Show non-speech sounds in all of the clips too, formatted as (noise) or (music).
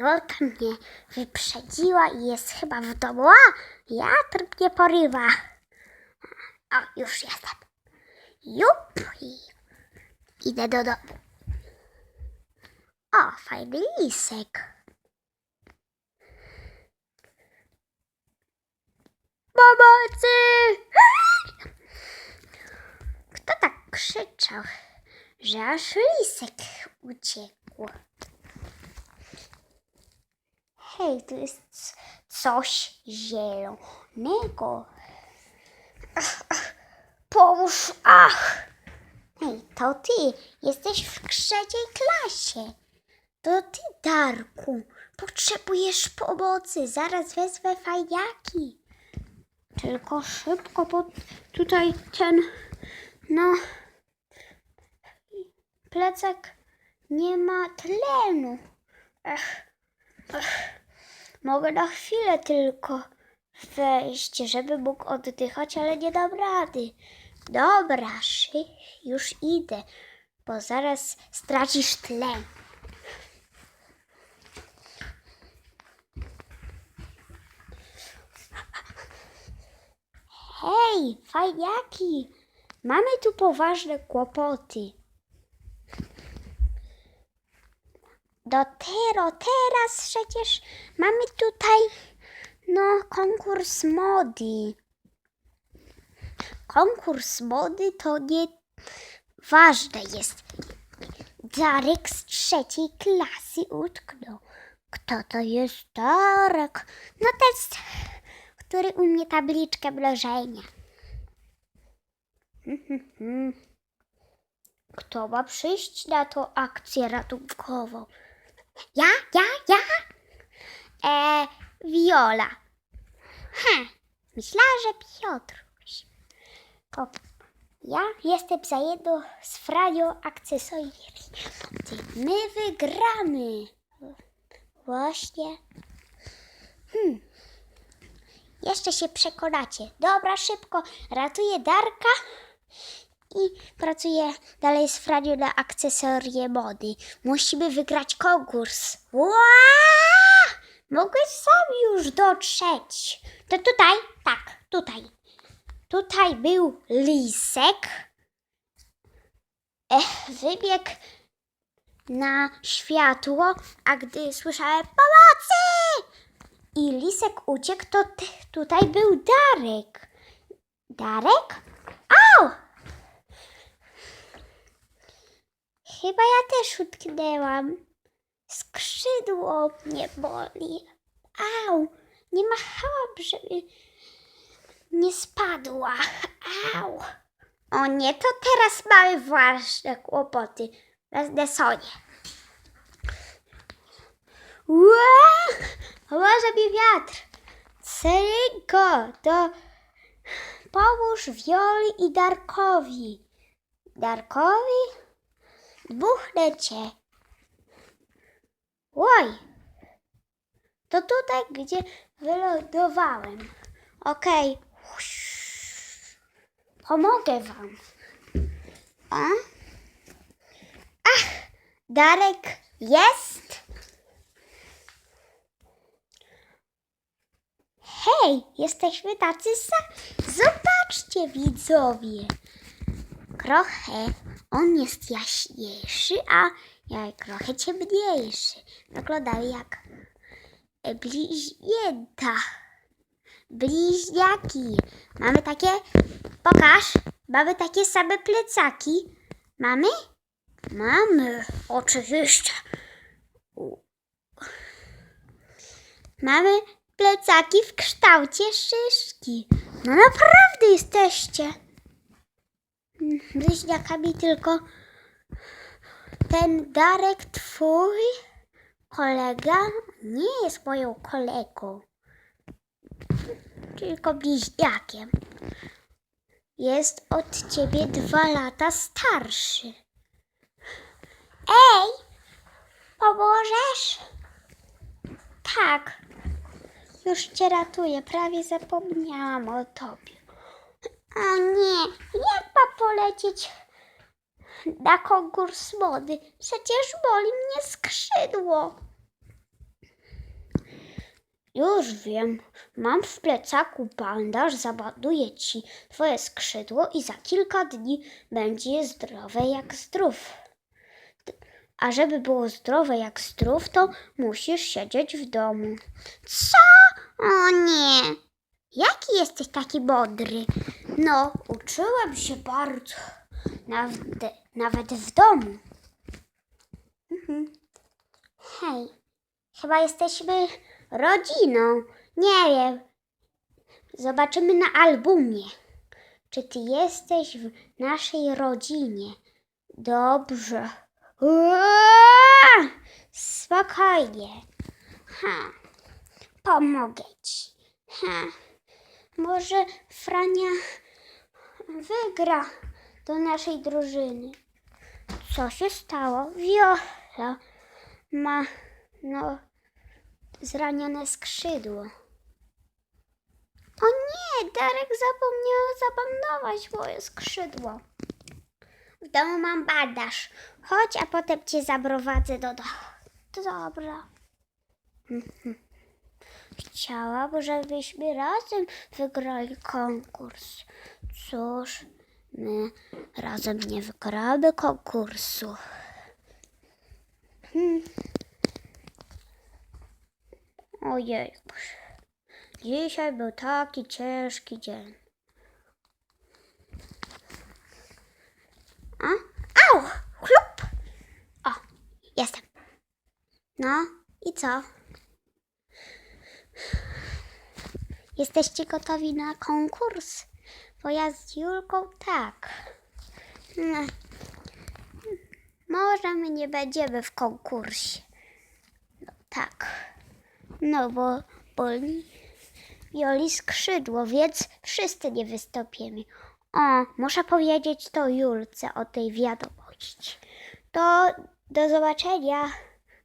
Jolka mnie wyprzedziła i jest chyba w domu. A, wiatr mnie porywa. O, już jestem. Jup. Idę do domu. O, fajny lisek. Pomocy! Kto tak krzyczał, że aż lisek uciekł? Hej, tu jest coś zielonego. Ach, ach, Pomóż, ach! Hej, to ty, jesteś w trzeciej klasie. To ty, Darku, potrzebujesz pomocy. Zaraz wezwę fajniaki. Tylko szybko, bo tutaj ten, no, plecak nie ma tlenu. Ech, ech. Mogę na chwilę tylko wejść, żeby mógł oddychać, ale nie dam rady. Dobra, szy, już idę, bo zaraz stracisz tlen. Hej, fajniaki, mamy tu poważne kłopoty. Dopiero teraz przecież mamy tutaj, no, konkurs mody. Konkurs mody to nie ważne jest. Darek z trzeciej klasy utknął. Kto to jest Darek? No ten, który umie tabliczkę mnożenia. (laughs) Kto ma przyjść na tą akcję ratunkową? Ja, ja, ja? E, Viola. Ha, myślała, że Piotruś. Ko- Ja jestem za jedno z Franio akcesorii. My wygramy. Właśnie. Hmm. Jeszcze się przekonacie. Dobra, szybko. Ratuję Darka i pracuję dalej z Franio na akcesorie mody. Musimy wygrać konkurs. Ła! Mogłeś sam już dotrzeć. To tutaj? Tak, tutaj. Tutaj był lisek. Ech, wybiegł na światło, a gdy słyszałem pomocy i lisek uciekł, to tutaj był Darek. Darek? Au! Chyba ja też utknęłam. Skrzydło mnie boli. Au! Nie machałam, żeby nie spadła. Au! O nie, to teraz mamy ważne kłopoty. Wezmę Sonię. Ła! Może mi wiatr. Cerinko, to pomóż Wioli i Darkowi. Darkowi? Dmuchnę cię. Oj! To tutaj, gdzie wylądowałem. Okej. Pomogę wam. A? Ach, Darek jest? Hej, jesteśmy tacy sa... Zobaczcie, widzowie. Trochę on jest jaśniejszy, a ja trochę ciemniejszy. Wyglądają jak bliźnięta. Bliźniaki. Mamy takie... Pokaż. Mamy takie same plecaki. Mamy? Mamy. Oczywiście. Mamy plecaki w kształcie szyszki. No naprawdę jesteście. Bliźniakami tylko ten Darek twój kolega nie jest moją kolegą tylko bliźniakiem. Jest od ciebie dwa lata starszy. Ej, pomożesz? Tak, już cię ratuję, prawie zapomniałam o tobie. O nie, jak polecieć na konkurs mody? Przecież boli mnie skrzydło. Już wiem. Mam w plecaku bandaż, zabaduję ci twoje skrzydło i za kilka dni będzie zdrowe jak zdrów. A żeby było zdrowe jak zdrów, to musisz siedzieć w domu. Co? O nie. Jaki jesteś taki bodry? No, uczyłem się bardzo. Nawet, nawet w domu. Mhm. Hej, chyba jesteśmy rodziną. Nie wiem. Zobaczymy na albumie. Czy ty jesteś w naszej rodzinie? Dobrze. Spokojnie. Ha. Pomogę ci. Ha. Może Frania wygra do naszej drużyny. Co się stało? Wiola ma no zranione skrzydło. O nie, Darek zapomniał zabandować moje skrzydło. W domu mam bandaż. Chodź, a potem cię zaprowadzę do domu. Dobra. Chciałabym, żebyśmy razem wygrali konkurs. Cóż, my razem nie wygramy konkursu. Hmm. Ojej. Dzisiaj był taki ciężki dzień. A? Au! Chlup! O, jestem. No i co? Jesteście gotowi na konkurs? Bo ja z Julką tak. No. Może my nie będziemy w konkursie. No tak. No bo boli Joli skrzydło, więc wszyscy nie wystąpimy. O, muszę powiedzieć to Julce o tej wiadomości. To do zobaczenia.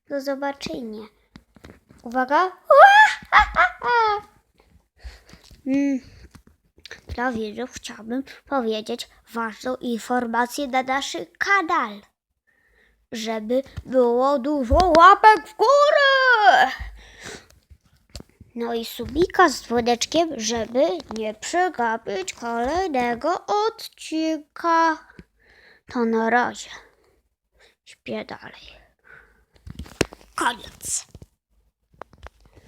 Do zobaczenia. Uwaga. Mm. Dla widzów chciałbym powiedzieć ważną informację na naszym kanale. Żeby było dużo łapek w górę. No i subika z dzwoneczkiem, żeby nie przegapić kolejnego odcinka. To na razie. Śpię dalej. Koniec.